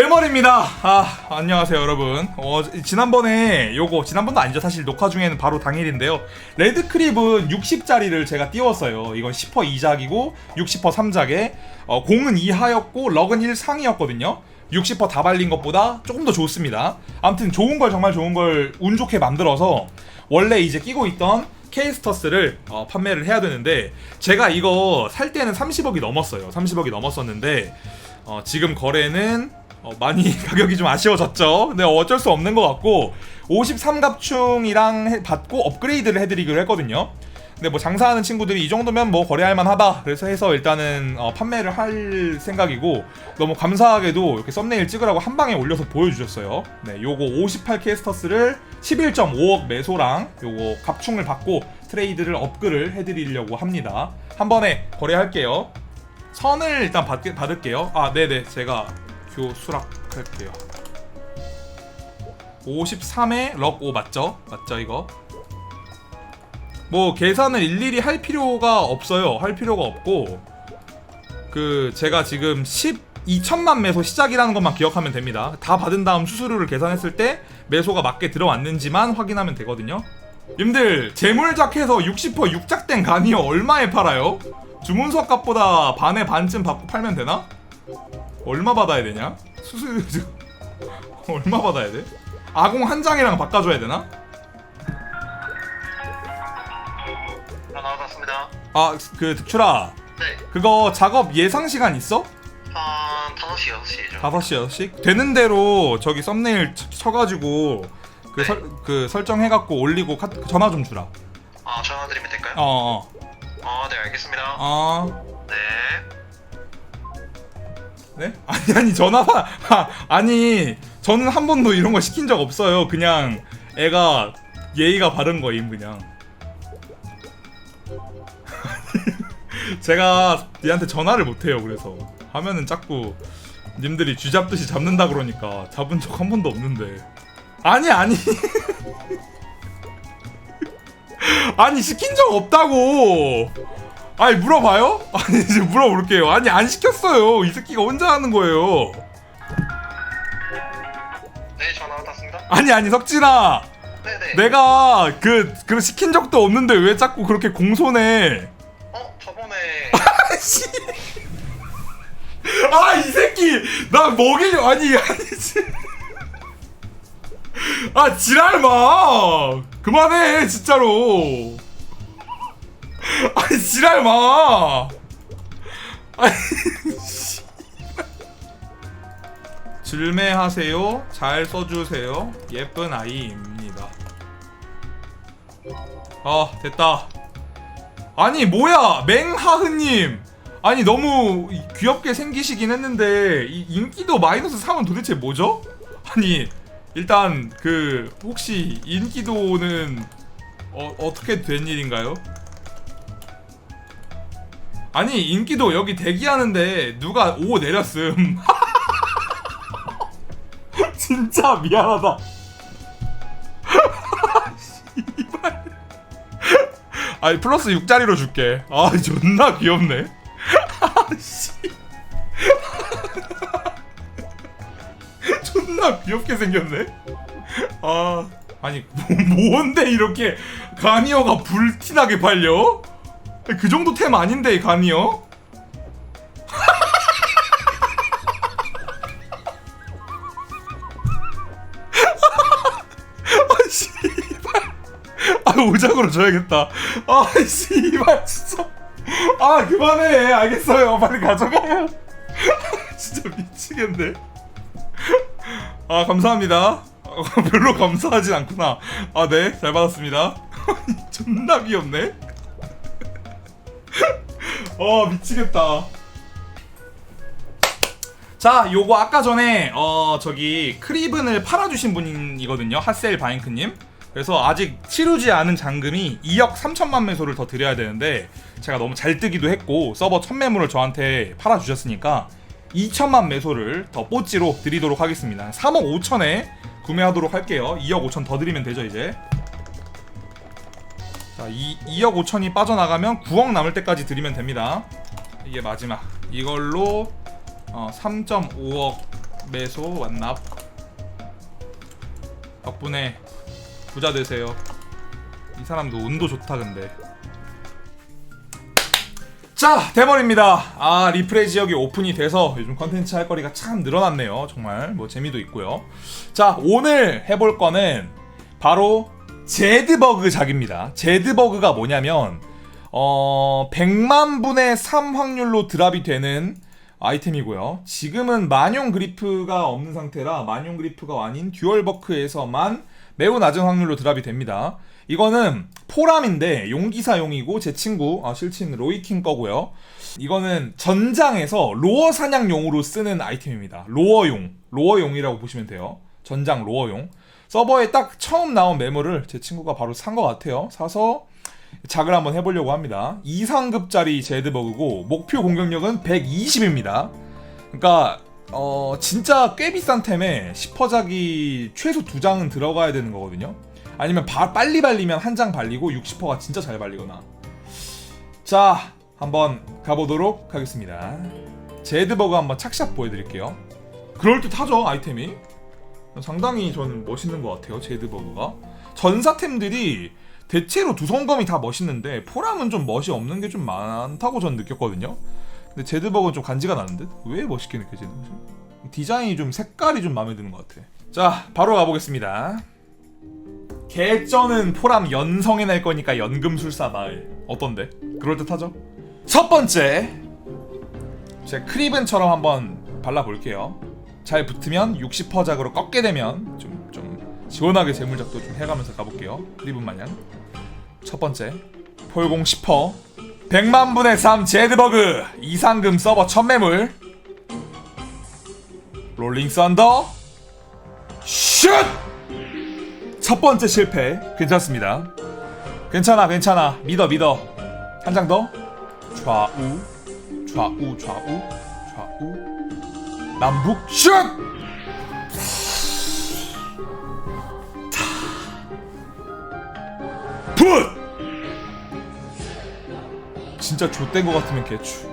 대머리입니다. 아 안녕하세요 여러분. 어 지난번에 요거 지난번도 아니죠 사실 녹화 중에는 바로 당일인데요. 레드 크립은 60짜리를 제가 띄웠어요. 이건 10퍼 2작이고 60퍼 3작에 어, 공은 2하였고 럭은 1 상이었거든요. 60퍼 다 발린 것보다 조금 더 좋습니다. 아무튼 좋은 걸 정말 좋은 걸 운 좋게 만들어서 원래 이제 끼고 있던 케이스터스를 어, 판매를 해야 되는데 제가 이거 살 때는 30억이 넘었어요. 30억이 넘었었는데 어, 지금 거래는 어, 많이 가격이 좀 아쉬워졌죠. 근데 어쩔 수 없는 것 같고 53갑충이랑 해- 받고 업그레이드를 해드리기로 했거든요. 근데 뭐 장사하는 친구들이 이 정도면 뭐 거래할 만하다. 그래서 해서 일단은 어, 판매를 할 생각이고 너무 감사하게도 이렇게 썸네일 찍으라고 한 방에 올려서 보여주셨어요. 네, 요거 58 캐스터스를 11.5억 매소랑 요거 갑충을 받고 트레이드를 업글을 해드리려고 합니다. 한 번에 거래할게요. 선을 일단 받, 받을게요. 아, 네네. 제가 교 수락할게요. 53에 럭5 맞죠? 맞죠, 이거? 뭐, 계산을 일일이 할 필요가 없어요. 할 필요가 없고, 그, 제가 지금 12천만 매소 시작이라는 것만 기억하면 됩니다. 다 받은 다음 수수료를 계산했을 때 매소가 맞게 들어왔는지만 확인하면 되거든요. 님들, 재물작해서 60% 육작된 간이요 얼마에 팔아요? 주문서 값보다 반에 반쯤 받고 팔면 되나? 얼마 받아야 되냐? 수수료 얼마 받아야 돼? 아공 한 장이랑 바꿔줘야 되나? 다 나왔습니다. 아 그 득출아 네, 그거 작업 예상 시간 있어? 한 5시, 6시죠. 5시 6시? 되는 대로 저기 썸네일 쳐- 쳐가지고 그, 네. 설, 그 설정해갖고 올리고 카, 전화 좀 주라 아, 전화 드리면 될까요? 어어 아, 네, 알겠습니다. 어. 네. 네? 아니 아니 전화가 아, 아니 저는 한 번도 이런 거 시킨 적 없어요. 그냥 애가 예의가 바른 거임 그냥. 제가 얘한테 전화를 못 해요 그래서. 하면은 자꾸 님들이 쥐 잡듯이 잡는다 그러니까 잡은 적 한 번도 없는데. 아니 아니. 아니 시킨 적 없다고 아니 물어봐요? 아니 이제 물어볼게요. 아니 안 시켰어요. 이 새끼가 혼자 하는 거예요. 네, 전화 받았습니다. 아니 아니 석진아. 네네. 내가 그 그런 시킨 적도 없는데 왜 자꾸 그렇게 공손해? 어, 저번에. 아씨. 아 이 새끼. 나 먹이려 아니 아니 지- 아 지랄 마. 그만해 진짜로 아니 지랄 마. 아니 씨. 줄매하세요. 잘 써주세요. 예쁜 아이입니다. 아 됐다. 아니 뭐야? 맹하흐님. 아니 너무 이- 귀엽게 생기시긴 했는데 이 인기도 마이너스 3은 도대체 뭐죠? 아니 일단 그 혹시 인기도는 어, 어떻게 된 일인가요? 아니 인기도 여기 대기하는데 누가 5 내렸음. 진짜 미안하다. 아니 플러스 6짜리로 줄게. 아 존나 귀엽네. 존나 귀엽게 생겼네. 아 아니 뭐, 뭔데 이렇게 가니어가 불티나게 팔려? 그 정도 템 아닌데 이 가니어? 아 씨발. 아 오작으로 줘야겠다. 아 씨발 진짜. 아 그만해. 알겠어요. 빨리 가져가요. 진짜 미치겠네. 아 감사합니다. 어, 별로 감사하진 않구나. 아 네. 잘 받았습니다. 존나 귀엽네 어 미치겠다. 자 요거 아까 전에 어 저기 크리븐을 팔아주신 분이거든요. 핫셀 바잉크님. 그래서 아직 치르지 않은 잔금이 2억 3천만 매소를 더 드려야 되는데 제가 너무 잘 뜨기도 했고 서버 첫 매물을 저한테 팔아주셨으니까 2천만 매소를 더 뽀찌로 드리도록 하겠습니다. 3억 5천에 구매하도록 할게요. 2억 5천 더 드리면 되죠 이제 자 2, 2억 5천이 빠져나가면 9억 남을 때까지 드리면 됩니다. 이게 마지막. 이걸로 어, 3.5억 매소 완납. 덕분에 부자 되세요. 이 사람도 운도 좋다 근데. 자 대머리입니다. 아 리플레이 지역이 오픈이 돼서 요즘 컨텐츠 할 거리가 참 늘어났네요. 정말 뭐 재미도 있고요. 자 오늘 해볼 거는 바로 제드버그 작입니다 제드버그가 뭐냐면 어 100만 분의 3 확률로 드랍이 되는 아이템이고요 지금은 만용 그리프가 없는 상태라 만용 그리프가 아닌 듀얼 버크에서만 매우 낮은 확률로 드랍이 됩니다 이거는 포람인데 용기사용이고 제 친구 아, 실친 로이킹 거고요. 이거는 전장에서 로어 사냥용으로 쓰는 아이템입니다. 로어용, 로어용이라고 보시면 돼요. 전장 로어용. 서버에 딱 처음 나온 메모를 제 친구가 바로 산 것 같아요. 사서 작을 한번 해보려고 합니다. 2상급짜리 제드버그고 목표 공격력은 120입니다. 그러니까 어 진짜 꽤 비싼 템에 10퍼작이 최소 두 장은 들어가야 되는 거거든요. 아니면 바- 빨리 발리면 한 장 발리고 60%가 진짜 잘 발리거나. 자, 한번 가보도록 하겠습니다. 제드버그 한번 착샷 보여드릴게요. 그럴듯하죠, 아이템이. 상당히 저는 멋있는 것 같아요, 제드버그가. 전사템들이 대체로 두성검이 다 멋있는데 포람은 좀 멋이 없는 게 좀 많다고 전 느꼈거든요. 근데 제드버그는 좀 간지가 나는데 왜 멋있게 느껴지는 거지? 디자인이 좀 색깔이 좀 마음에 드는 것 같아. 자, 바로 가보겠습니다. 개쩌는 포람 연성해 낼 거니까 연금술사 마을 어떤데? 그럴듯하죠? 첫 번째 제 크리븐처럼 한번 발라볼게요 잘 붙으면 60%작으로 꺾게 되면 좀, 좀 시원하게 재물작도 좀 해가면서 가볼게요. 크리븐 마냥 첫 번째 폴공 10% 100만 분의 3 제드버그 이상금 서버 천매물. 롤링 썬더 슛! 첫 번째 실패 괜찮습니다. 괜찮아 괜찮아. 믿어 믿어. 한 장 더. 좌우 좌우 좌우 좌우 남북 슛 풋 진짜 좆된 거 같으면 개추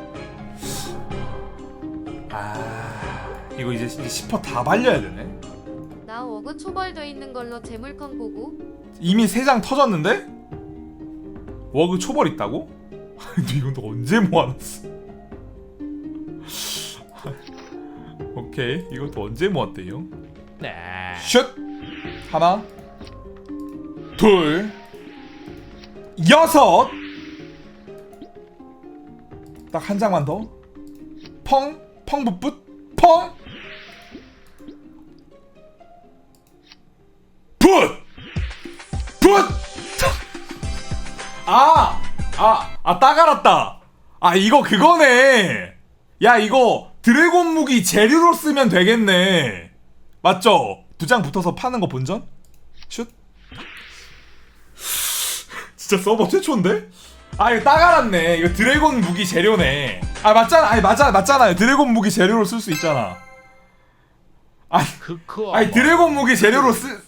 아 이거 이제 이제 10%다 발려야 되네 나 워그 초벌돼 있는 걸로 재물컨 보고 이미 세장 터졌는데? 워그 초벌 있다고? 근데 이건 또 언제 모아놨어? 오케이 또 언제 모았대요? 네. 슛! 하나 둘 여섯 딱 한 장만 더 펑! 펑 붓붓 펑! 붓! 붓! 아! 아! 아, 따갈았다! 아, 이거 그거네! 야, 이거 드래곤 무기 재료로 쓰면 되겠네! 맞죠? 두 장 붙어서 파는 거 본전? 슛? 진짜 서버 최초인데? 아, 이거 따갈았네. 이거 드래곤 무기 재료네. 아, 맞잖아. 아니, 맞아, 맞잖아요. 드래곤 무기 재료로 쓸 수 있잖아. 아니, 크크. 아니 드래곤 무기 재료로 쓰.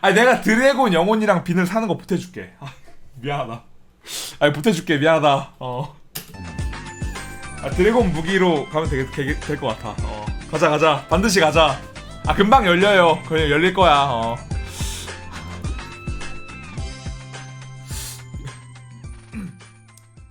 아니 내가 드래곤 영혼이랑 비늘 사는 거 보태줄게. 아, 미안하다. 아니 보태줄게 미안하다. 어. 아 드래곤 무기로 가면 될것 같아. 어. 가자 가자 반드시 가자. 아 금방 열려요. 그냥 열릴 거야. 어.